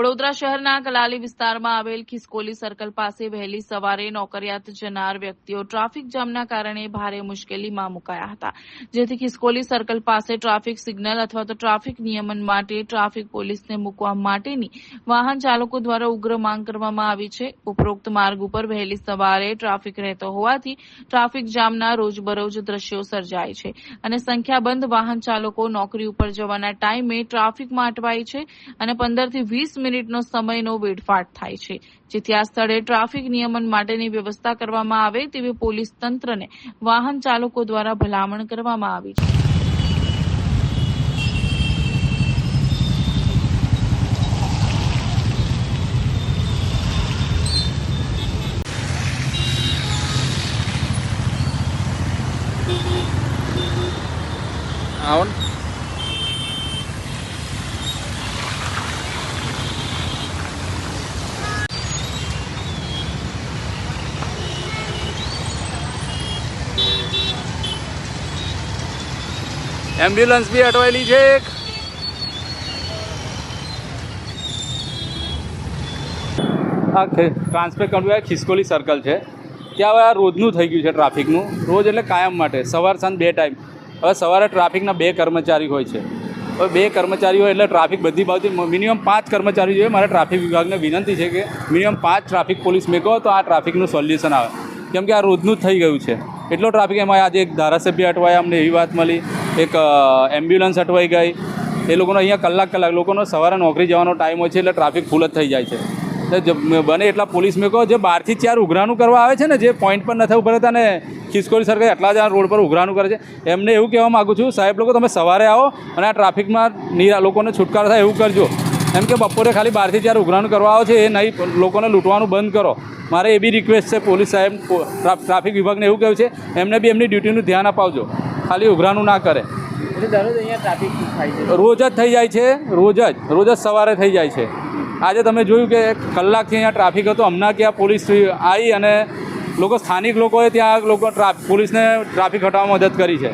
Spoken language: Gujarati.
વડોદરા શહેરના કલાલી વિસ્તારમાં આવેલ ખિસકોલી સર્કલ પાસે વહેલી સવારે નોકરિયાત જનાર વ્યક્તિઓ ટ્રાફિક જામના કારણે ભારે મુશ્કેલીમાં મુકાયા હતા. જેથી ખિસકોલી સર્કલ પાસે ટ્રાફિક સિગ્નલ અથવા તો ટ્રાફિક નિયમન માટે ટ્રાફિક પોલીસને મૂકવા માટેની વાહન ચાલકો દ્વારા ઉગ્ર માંગ કરવામાં આવી છે. ઉપરોક્ત માર્ગ ઉપર વહેલી સવારે ટ્રાફિક રહેતો હોવાથી ટ્રાફિક જામના રોજબરોજ દ્રશ્યો સર્જાય છે અને સંખ્યાબંધ વાહન ચાલકો નોકરી ઉપર જવાના ટાઈમે ટ્રાફિકમાં અટવાય છે અને પંદરથી વીસ મિનિટનો સમયનો વેડફાટ થાય છે. જેથી આ સ્થળે ટ્રાફિક નિયમન માટેની વ્યવસ્થા કરવામાં આવે તેવી પોલીસ તંત્રને વાહન ચાલકો દ્વારા ભલામણ કરવામાં આવી છે. આવો એમ્બ્યુલન્સ બી અટવાયેલી છે એક. આ ટ્રાન્સફર કરવું ખિસકોલી સર્કલ છે. ત્યાં હવે આ રોજનું થઈ ગયું છે ટ્રાફિકનું રોજ એટલે કાયમ માટે. સવાર સાંજ બે ટાઈમ હવે સવારે ટ્રાફિકના બે કર્મચારી હોય છે. હવે બે કર્મચારીઓ એટલે ટ્રાફિક બધી બાજુ મિનિમમ પાંચ કર્મચારી જોઈએ. મારે ટ્રાફિક વિભાગને વિનંતી છે કે મિનિમમ પાંચ ટ્રાફિક પોલીસ મેકો તો આ ટ્રાફિકનું સોલ્યુશન આવે. કેમ કે આ રોજનું જ થઈ ગયું છે. એટલો ટ્રાફિક એમાં આજે એક ધારાસભ્ય અટવાયા અમને એવી વાત મળી. એક એમ્બ્યુલન્સ અટવાઈ ગઈ. એ લોકોનો અહીંયા કલાક કલાક, લોકોનો સવારે નોકરી જવાનો ટાઈમ હોય છે એટલે ટ્રાફિક ફૂલ જ થઈ જાય છે. બને એટલા પોલીસ મેકો જે બહારથી ચાર ઉઘરાણું કરવા આવે છે ને, જે પોઈન્ટ પર નથી ઊભા રહેતા ને, ખિસકોલી સરકાર એટલા જ રોડ પર ઉઘરાણું કરે છે. એમને એવું કહેવા માગું છું, સાહેબ લોકો, તમે સવારે આવો અને આ ટ્રાફિકમાં નિરા, લોકોને છુટકારો થાય એવું કરજો. એમ કે બપોરે ખાલી બહારથી ચાર ઉઘરાણું કરવા આવો છે, એ નહીં લોકોને લૂંટવાનું બંધ કરો. મારે એ બી રિક્વેસ્ટ છે, પોલીસ સાહેબ ટ્રાફિક વિભાગને એવું કહ્યું છે, એમને બી એમની ડ્યુટીનું ધ્યાન અપાવજો. ખાલી ઉઘરાણું ના કરે. એટલે અહીંયા ટ્રાફિક રોજ જ થઈ જાય છે રોજ જ રોજ જ સવારે થઈ જાય છે. આજે તમે જોયું કે એક કલાકથી અહીંયા ટ્રાફિક હતો હમણાં કે આ પોલીસ આવી અને લોકો સ્થાનિક લોકોએ ત્યાં લોકો પોલીસને ટ્રાફિક હટાવવામાં મદદ કરી છે.